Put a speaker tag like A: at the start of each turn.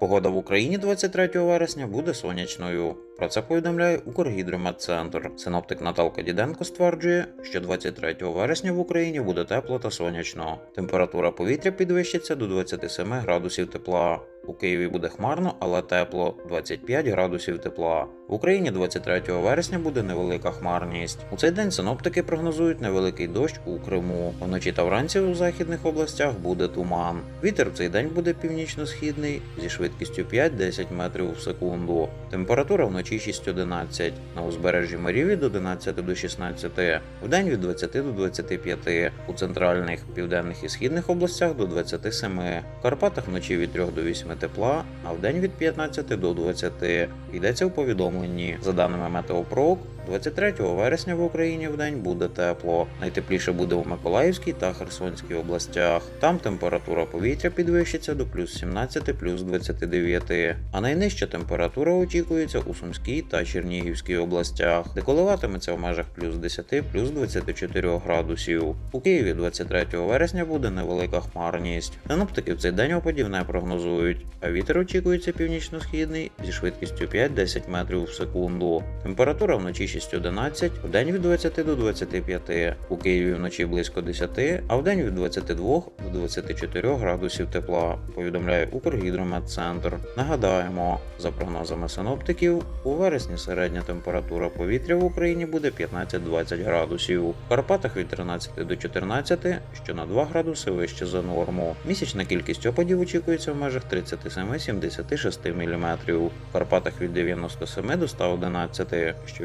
A: Погода в Україні 23 вересня буде сонячною. Про це повідомляє Укргідрометцентр. Синоптик Наталка Діденко стверджує, що 23 вересня в Україні буде тепло та сонячно. Температура повітря підвищиться до 27 градусів тепла. У Києві буде хмарно, але тепло 25 градусів тепла. В Україні 23 вересня буде невелика хмарність. У цей день синоптики прогнозують невеликий дощ у Криму. Вночі та вранці у західних областях буде туман. Вітер в цей день буде північно-східний зі швидкістю 5-10 метрів в секунду. Температура вночі 6-11, на узбережжі морів від 11 до 16, вдень від 20 до 25, у центральних, південних і східних областях до 27, в Карпатах вночі від 3 до 8 тепла, а в день від 15 до 20. Йдеться в повідомленні. За даними Метеопрок, 23 вересня в Україні в день буде тепло. Найтепліше буде у Миколаївській та Херсонській областях. Там температура повітря підвищиться до плюс 17, плюс 29, а найнижча температура очікується у Сумській та Чернігівській областях, де коливатиметься в межах плюс 10, плюс 24 градусів. У Києві 23 вересня буде невелика хмарність. Синоптики в цей день опадів не прогнозують, а вітер очікується північно-східний зі швидкістю 5-10 метрів в секунду. Температура вночі 6-11, вдень від 20 до 25, у Києві вночі близько 10, а вдень від 22 до 24 градусів тепла, повідомляє Укргідрометцентр. Нагадаємо, за прогнозами синоптиків, у вересні середня температура повітря в Україні буде 15-20 градусів, в Карпатах від 13 до 14, що на 2 градуси вище за норму. Місячна кількість опадів очікується в межах 37-76 мм, в Карпатах від 97 до 111, що